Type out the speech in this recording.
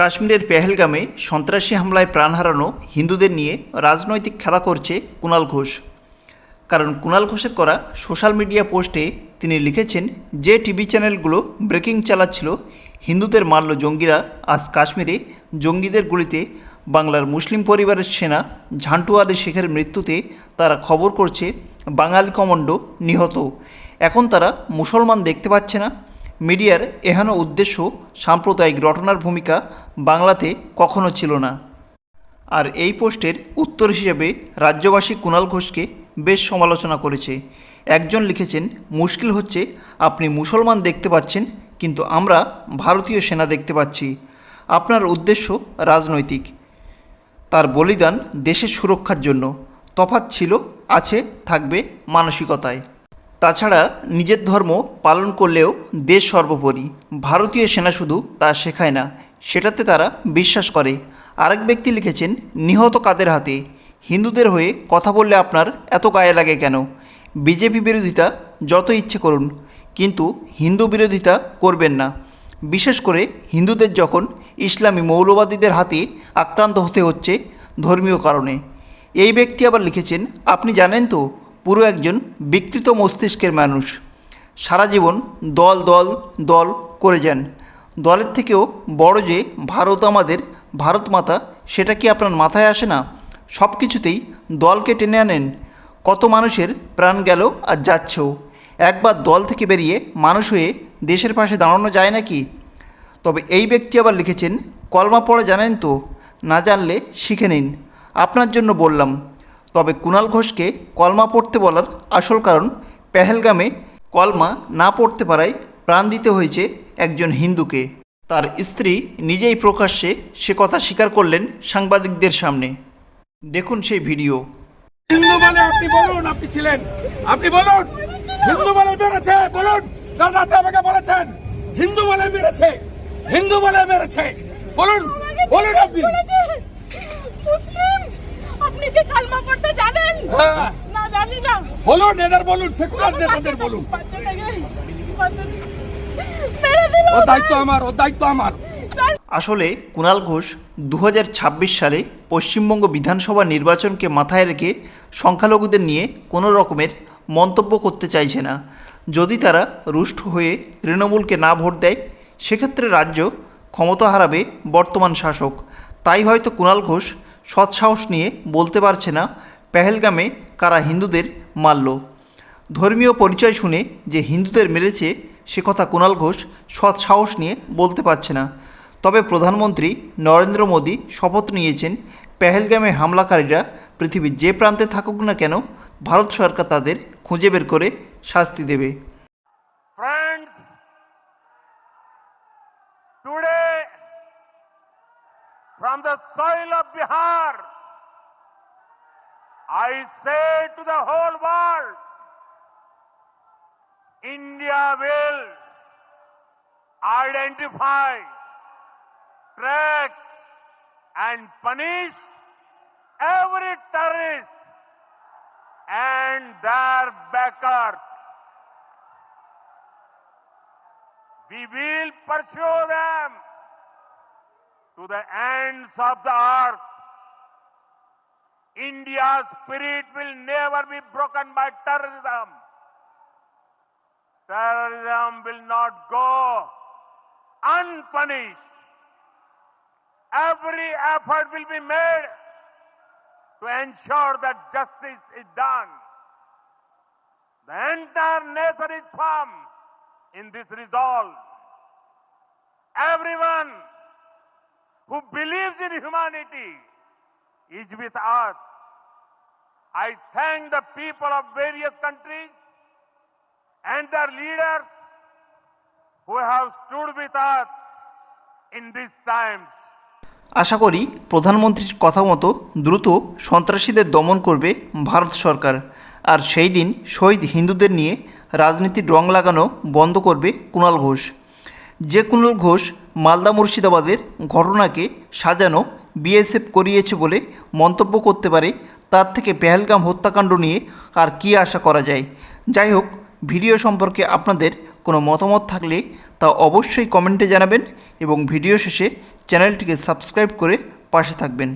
কাশ্মীরের পেহেলগামে সন্ত্রাসী হামলায় প্রাণ হারানো হিন্দুদের নিয়ে রাজনৈতিক খেলা করছে কুণাল ঘোষ। কারণ কুণাল ঘোষের করা সোশ্যাল মিডিয়া পোস্টে তিনি লিখেছেন, যে টিভি চ্যানেলগুলো ব্রেকিং চালাচ্ছিল, হিন্দুদের মারল জঙ্গিরা। আজ কাশ্মীরে জঙ্গিদের গুলিতে বাংলার মুসলিম পরিবারের সেনা ঝান্টু আলী শেখের মৃত্যুতে তারা খবর করছে, বাঙালি কমান্ডো নিহত। এখন তারা মুসলমান দেখতে পাচ্ছে না। মিডিয়ার এহেন উদ্দেশ্য সাম্প্রদায়িক রটনার ভূমিকা বাংলাতে কখনো ছিল না। আর এই পোস্টের উত্তর হিসেবে রাজ্যবাসী কুণাল ঘোষকে বেশ সমালোচনা করেছে। একজন লিখেছেন, মুশকিল হচ্ছে আপনি মুসলমান দেখতে পাচ্ছেন, কিন্তু আমরা ভারতীয় সেনা দেখতে পাচ্ছি। আপনার উদ্দেশ্য রাজনৈতিক। তার বলিদান দেশের সুরক্ষার জন্য। তফাৎ ছিল, আছে, থাকবে মানসিকতায়। তাছাড়া নিজের ধর্ম পালন করলেও দেশ সর্বোপরি। ভারতীয় সেনা শুধু তা শেখায় না, সেটাতে তারা বিশ্বাস করে। আরেক ব্যক্তি লিখেছেন, নিহত কাদের হাতে? হিন্দুদের হয়ে কথা বললে আপনার এত গায়ে লাগে কেন? বিজেপি বিরোধিতা যত ইচ্ছে করুন, কিন্তু হিন্দু বিরোধিতা করবেন না। বিশেষ করে হিন্দুদের যখন ইসলামী মৌলবাদীদের হাতে আক্রান্ত হতে হচ্ছে ধর্মীয় কারণে। এই ব্যক্তি আবার লিখেছেন, আপনি জানেন তো পুরো একজন বিকৃত মস্তিষ্কের মানুষ। সারা জীবন দল দল দল করে যান। দলের থেকেও বড় যে ভারত আমাদের, ভারত মাতা, সেটা কি আপনার মাথায় আসে না? সব কিছুতেই দলকে টেনে আনেন। কত মানুষের প্রাণ গেল আর যাচ্ছেও। একবার দল থেকে বেরিয়ে মানুষ হয়ে দেশের পাশে দাঁড়ানো যায় নাকি? তবে এই ব্যক্তি আবার লিখেছেন, কলমা পড়া জানেন তো? না জানলে শিখে নিন। আপনার জন্য বললাম তবে কুণাল ঘোষকে কলমা পড়তে বলার আসল কারণ পেহেলগামে কলমা না পড়তে পারায় প্রাণ দিতে হয়েছে একজন হিন্দুকে। তার স্ত্রী নিজেই প্রকাশ্যে সে কথা স্বীকার করলেন সাংবাদিকদের সামনে। দেখুন সেই ভিডিও। হিন্দু বলে আপনি বলুন আপনি ছিলেন। আপনি বলুন হিন্দু বলে মেরেছে বলুন। দাদাতে আমাকে বলেছেন হিন্দু বলে মেরেছে হিন্দু বলে মেরেছে। বলুন বলুন আপনি। মুসলিম আপনি কি কালমা পড়তে জানেন? হ্যাঁ। না জানি না। বলুন এদের বলুন সেকুলার নেতাদের বলুন। বাচ্চাটাকে বাচ্চাটাকে মেরে দিল ও দায়িত্ব আমার ও দায়িত্ব আমার। আসলে কুণাল ঘোষ দু হাজার ছাব্বিশ সালে পশ্চিমবঙ্গ বিধানসভা নির্বাচনকে মাথায় রেখে সংখ্যালঘুদের নিয়ে কোনো রকমের মন্তব্য করতে চাইছে না। যদি তারা রুষ্ট হয়ে তৃণমূলকে না ভোট দেয় সেক্ষেত্রে রাজ্য ক্ষমতা হারাবে বর্তমান শাসক। তাই হয়তো কুণাল ঘোষ সৎসাহস নিয়ে বলতে পারছে না, পেহেলগামে কারা হিন্দুদের মারল। ধর্মীয় পরিচয় শুনে যে হিন্দুদের মেরেছে, সে কথা কুণাল ঘোষ সৎ সাহস নিয়ে বলতে পারছে না। তবে প্রধানমন্ত্রী নরেন্দ্র মোদী শপথ নিয়েছেন, পেহেলগামে হামলাকারীরা পৃথিবীর যে প্রান্তে থাকুক না কেন, ভারত সরকার তাদের খুঁজে বের করে শাস্তি দেবে। Soil of Bihar, I say to the whole world, India will identify, track and punish every terrorist and their backers. We will pursue them to the ends of the earth. India's spirit will never be broken by terrorism. Terrorism will not go unpunished. Every effort will be made to ensure that justice is done. The entire nation is firm in this resolve. Everyone who believes in humanity is with us. I thank the people of various countries and their leaders who have stood with us in these times. আশা করি প্রধানমন্ত্রীর কথা মতো দ্রুত সন্ত্রাসীদের দমন করবে ভারত সরকার আর সেই দিন শহীদ হিন্দুদের নিয়ে রাজনীতির রং লাগানো বন্ধ করবে কুণাল ঘোষ যে কুণাল ঘোষ মালদা মুর্শিদাবাদের ঘটনাকে সাজানো বিএসএফ করিয়েছে বলে মন্তব্য করতে পারে তার থেকে পেহেলগাম হত্যাকাণ্ড নিয়ে আর কী আশা করা যায়। যাই হোক, ভিডিও সম্পর্কে আপনাদের কোনো মতামত থাকলে তা অবশ্যই কমেন্টে জানাবেন এবং ভিডিও শেষে চ্যানেলটিকে সাবস্ক্রাইব করে পাশে থাকবেন।